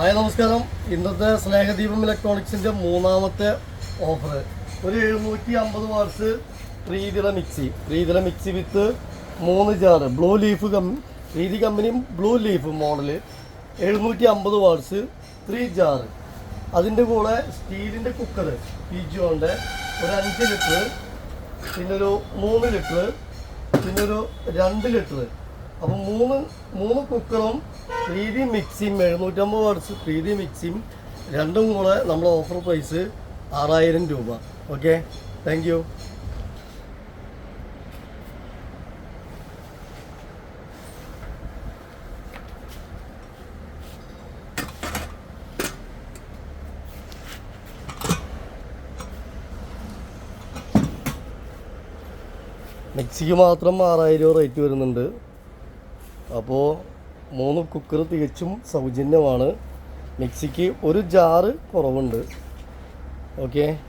Hi നമസ്കാരം. ഇന്നത്തെ സ്നേഹദീപം ഇലക്ട്രോണിക്സിന്റെ മൂന്നാമത്തെ ഓഫർ. ഒരു എഴുന്നൂറ്റി അമ്പത് വാട്സ് പ്രീതില മിക്സി. പ്രീതില മിക്സി വിത്ത് മൂന്ന് jar. Blue leaf cum Preethi company blue leaf model എഴുന്നൂറ്റി അമ്പത് വാട്സ് ത്രീ ജാറ്. അതിന്റെ കൂടെ സ്റ്റീലിന്റെ കുക്കർ പിജോന്റെ ഒരു അഞ്ച് ലിറ്റർ പിന്നെ ഒരു മൂന്ന് ലിറ്റർ പിന്നൊരു രണ്ട് ലിറ്റർ. അപ്പം മൂന്ന് മൂന്ന് കുക്കറും പ്രീതി മിക്സിയും എഴുന്നൂറ്റമ്പത് വാട്സ് പ്രീതി മിക്സിയും രണ്ടും കൂടെ നമ്മുടെ ഓഫർ പ്രൈസ് ആറായിരം രൂപ. ഓക്കെ താങ്ക് യു മിക്സിക്ക് മാത്രം ആറായിരം റേറ്റ് വരുന്നുണ്ട്. അപ്പോൾ മൂന്ന് കുക്കർ തികച്ചും സൗജന്യമാണ്. മിക്സിക്ക് ഒരു ജാറ് കുറവുണ്ട്. ഓക്കെ